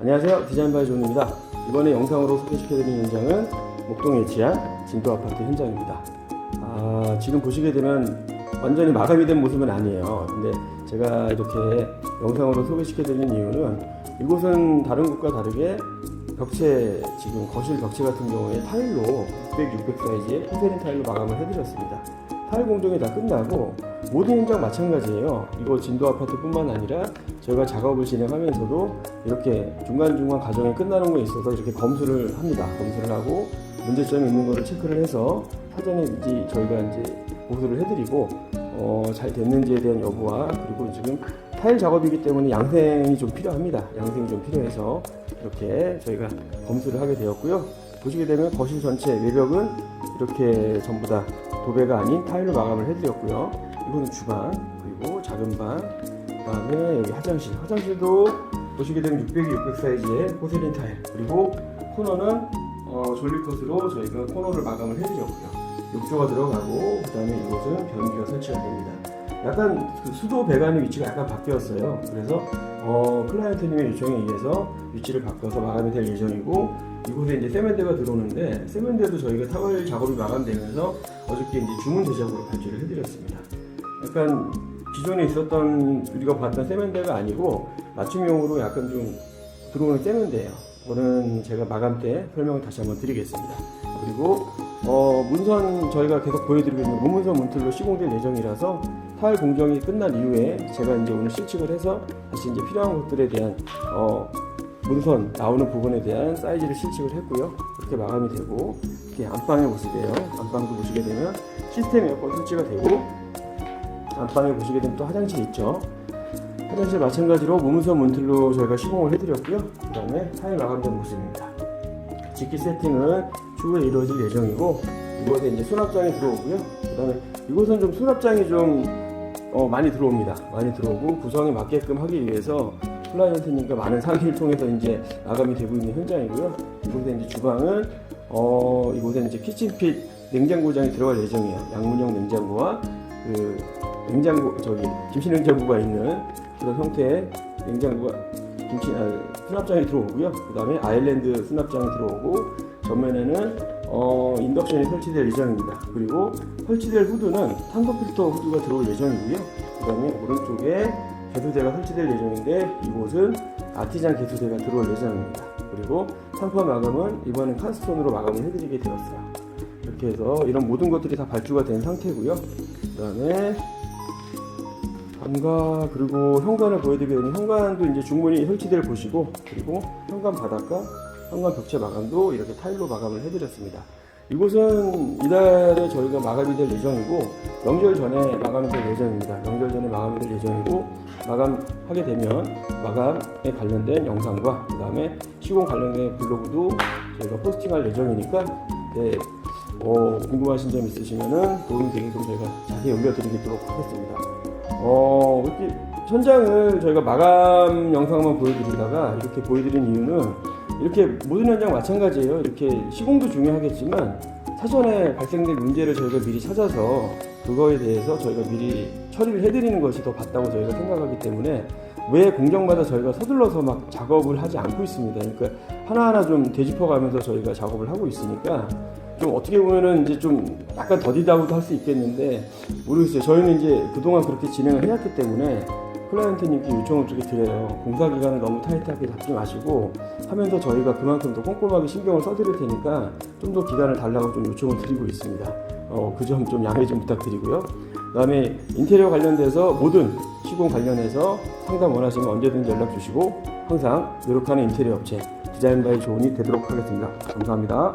안녕하세요. 디자인바이 존입니다. 이번에 영상으로 소개시켜드린 현장은 목동에 위치한 진도 아파트 현장입니다. 아, 지금 보시게 되면 완전히 마감이 된 모습은 아니에요. 근데 제가 이렇게 영상으로 소개시켜드리는 이유는 이곳은 다른 곳과 다르게 벽체 지금 거실 벽체 같은 경우에 타일로 600, 600 사이즈의 포세린 타일로 마감을 해드렸습니다 타일 공정이 다 끝나고 모든 현장 마찬가지예요. 이거 진도 아파트뿐만 아니라 저희가 작업을 진행하면서도 이렇게 중간중간 과정이 끝나는 거에 있어서 이렇게 검수를 합니다. 검수를 하고 문제점이 있는 거를 체크를 해서 사전에 이제 저희가 이제 보수를 해드리고 어, 잘 됐는지에 대한 여부와 그리고 지금 타일 작업이기 때문에 양생이 좀 필요합니다. 양생이 좀 필요해서 이렇게 저희가 검수를 하게 되었고요. 보시게 되면 거실 전체 외벽은 이렇게 전부 다 도배가 아닌 타일로 마감을 해드렸고요. 이거는 주방 그리고 작은 방 그다음에 여기 화장실 화장실도 보시게 되면 600, 600 사이즈의 포세린 타일 그리고 코너는 어, 졸리컷으로 저희가 코너를 마감을 해드렸고요. 욕조가 들어가고 그다음에 이곳은 변기가 설치가 됩니다. 약간 그 수도 배관의 위치가 약간 바뀌었어요. 그래서 어, 클라이언트님의 요청에 의해서 위치를 바꿔서 마감이 될 예정이고 이곳에 이제 세면대가 들어오는데 세면대도 저희가 타월 작업이 마감되면서 어저께 이제 주문 제작으로 발주를 해드렸습니다. 약간 기존에 있었던 우리가 봤던 세면대가 아니고 맞춤용으로 약간 좀 들어오는 세면대예요. 그거는 제가 마감 때 설명을 다시 한번 드리겠습니다. 그리고 어, 문선 저희가 계속 보여드리고 있는 무문선 문틀로 시공될 예정이라서 타일 공정이 끝난 이후에 제가 이제 오늘 실측을 해서 다시 이제 필요한 것들에 대한 어, 문선 나오는 부분에 대한 사이즈를 실측을 했고요. 그렇게 마감이 되고 이렇게 안방의 모습이에요. 안방도 보시게 되면 시스템 에어컨 설치가 되고 안방에 보시게 되면 또 화장실 있죠. 화장실 마찬가지로 무문선 문틀로 저희가 시공을 해드렸고요. 그 다음에 타일 마감된 모습입니다. 직기 세팅은 추후에 이루어질 예정이고 이곳에 이제 수납장이 들어오고요. 그 다음에 이곳은 좀 수납장이 좀 어, 많이 들어옵니다. 많이 들어오고 구성에 맞게끔 하기 위해서 클라이언트님과 많은 상의를 통해서 이제 마감이 되고 있는 현장이고요. 이곳에 이제 주방은 어, 이곳에 이제 키친핏 냉장고장이 들어갈 예정이에요. 양문형 냉장고와 그 냉장고 저기 김치 냉장고가 있는 그런 형태의 냉장고가 김치 아, 수납장이 들어오고요. 그 다음에 아일랜드 수납장이 들어오고 전면에는 어, 인덕션이 설치될 예정입니다. 그리고 설치될 후드는 탄소 필터 후드가 들어올 예정이고요. 그 다음에 오른쪽에 개수대가 설치될 예정인데 이곳은 아티잔 개수대가 들어올 예정입니다. 그리고 상파 마감은 이번엔 칸스톤으로 마감을 해드리게 되었어요. 이렇게 해서 이런 모든 것들이 다 발주가 된 상태고요. 그 다음에 관과 그리고 현관을 보여드리게 되는 현관도 이제 중문이 설치될 곳이고 그리고 현관 바닥과 현관 벽체 마감도 이렇게 타일로 마감을 해드렸습니다. 이곳은 이달에 저희가 마감이 될 예정이고 명절 전에 마감이 될 예정입니다. 명절 전에 마감이 될 예정이고 마감하게 되면 마감에 관련된 영상과 그 다음에 시공 관련된 블로그도 저희가 포스팅할 예정이니까 네, 어, 궁금하신 점 있으시면은 도움이 되게끔 저희가 자세히 올려드리도록 하겠습니다. 어, 이렇게 현장을 저희가 마감 영상만 보여드리다가 이렇게 보여드린 이유는 이렇게 모든 현장 마찬가지예요. 이렇게 시공도 중요하겠지만 사전에 발생된 문제를 저희가 미리 찾아서 그거에 대해서 저희가 미리 처리를 해드리는 것이 더 맞다고 저희가 생각하기 때문에 왜 공정마다 저희가 서둘러서 막 작업을 하지 않고 있습니다. 그러니까 하나하나 좀 되짚어가면서 저희가 작업을 하고 있으니까 좀 어떻게 보면은 이제 좀 약간 더디다고도 할 수 있겠는데 모르겠어요. 저희는 이제 그동안 그렇게 진행을 해왔기 때문에 클라이언트님께 요청을 두개 드려요. 공사 기간을 너무 타이트하게 잡지 마시고 하면서 저희가 그만큼 더 꼼꼼하게 신경을 써드릴 테니까 좀 더 기간을 달라고 좀 요청을 드리고 있습니다. 어, 그 점 좀 양해 좀 부탁드리고요. 그다음에 인테리어 관련돼서 모든 시공 관련해서 상담 원하시면 언제든지 연락 주시고 항상 노력하는 인테리어 업체 디자인 바이 조은이 되도록 하겠습니다. 감사합니다.